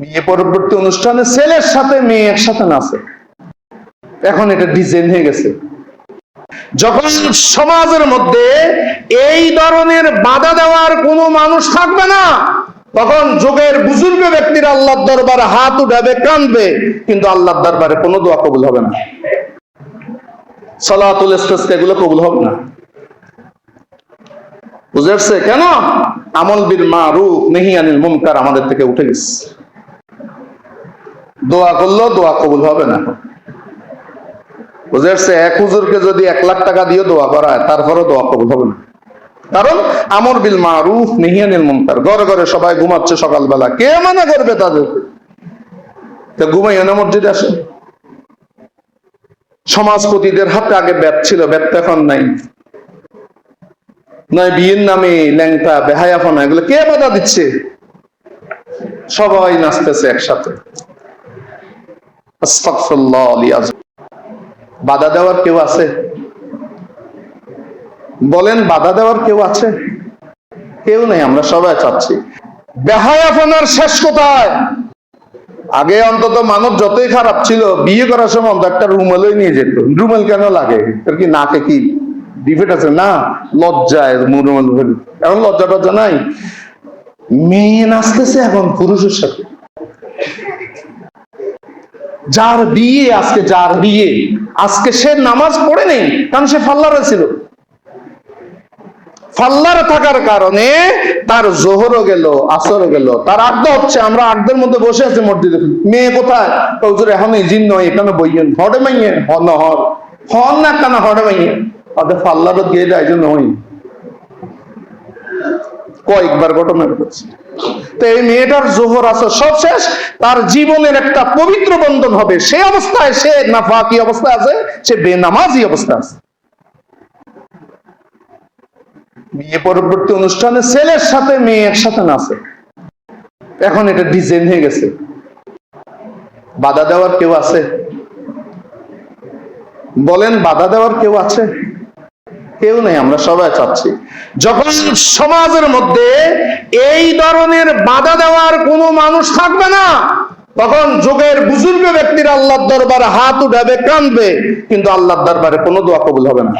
বিয়ে পরবর্তী অনুষ্ঠানে ছেলের সাথে মেয়ে একসাথে নাচে। এখন এটা ডিজাইন হয়ে গেছে। যখন সমাজের মধ্যে এই ধরনের বাধা দেওয়ার কোনো মানুষ থাকবে না, তখন যুগের বুজুর্গ ব্যক্তিরা আল্লাহর দরবারে হাত উঠাবে, কাঁদবে, কিন্তু আল্লাহর দরবারে কোনো দোয়া কবুল হবে না। সলাতুল ইস্তেসকা এগুলো কবুল হবে না। বুঝে কেন? আমল বিল মারুফ, নেহি আনিল মুনকার আমাদের থেকে উঠে গেছে। দোয়া করলেও দোয়া কবুল হবে না। বুঝে এক হুজুরকে যদি এক লাখ টাকা দিয়ে দোয়া করায় তারপরও দোয়া কবুল হবে না। কারণ আমর বিল মারুফ নিহিয়ানিল ঘরে ঘরে সবাই ঘুমাচ্ছে সকালবেলা। কে করবে তাদের? না মসজিদে আসে। সমাজপতিদের হাতে আগে ব্যাট ছিল, ব্যাট এখন নাই। নয়, বিয়ের নামে ল্যাংটা বেহায়াফানা এগুলো কে বাধা দিচ্ছে? সবাই নাচতেছে একসাথে। বাধা দেওয়ার কেউ আছে? বলেন, বাধা দেওয়ার কেউ আছে? কেউ নেই, আমরা সবাই চাচ্ছি। বেহায়াপনার শেষ কোথায়? আগে অন্তত মানব যতই খারাপ ছিল, বিয়ে করার সময় অন্তত একটা রুমালই নিয়ে যেত। রুমাল কেন লাগে? এর কি নাকে কি ডিফেক্ট আছে? না, লজ্জায় রুমাল। এখন লজ্জা টজ্জা নাই। মেয়ে নাচতেছে এখন পুরুষের সাথে। যার বিয়ে আজকে, যার বিয়ে। আজকে সে নামাজ পড়ে নেই, কারণ সে ফাল্লারে ছিল। ফাল্লারে থাকার কারণে তার জোহরও গেল আসরও গেল। তার আড্ডা হচ্ছে, আমরা আড্ডার মধ্যে বসে আছি মসজিদে। মেয়ে কোথায়? এখন এই জিন নয় এখানে বইয়েন? হডে মাইয়ে হন হর হন না কেন, হডে মাইয়ে ওদের ফাল্লারও গিয়ে যায় জন্য কয়েকবার ঘটনা ঘটেছে তো এই মেয়েটার জোহর আসর সব শেষ, তার জীবনের একটা পবিত্র বন্ধন হবে। সে অবস্থায় সে নাফাকি অবস্থায় আছে, সে বেনামাজি অবস্থায় আছে। বিয়ে পরবর্তী অনুষ্ঠানে ছেলের সাথে, মেয়ে একসাথে নাচে। এখন এটা ডিজাইন হয়ে গেছে। বাধা দেওয়ার কেউ আছে? বলেন, বাধা দেওয়ার কেউ আছে? কেউ নেই, আমরা সবাই চাচ্ছি যখন সমাজের মধ্যে এই ধরনের বাধা দেওয়ার কোনো মানুষ থাকবে না, তখন যুগের বুজুর্গ ব্যক্তির আল্লাহর দরবারে হাত উঠাবে, কাঁদবে, কিন্তু আল্লাহর দরবারে কোনো দোয়া কবুল হবে না।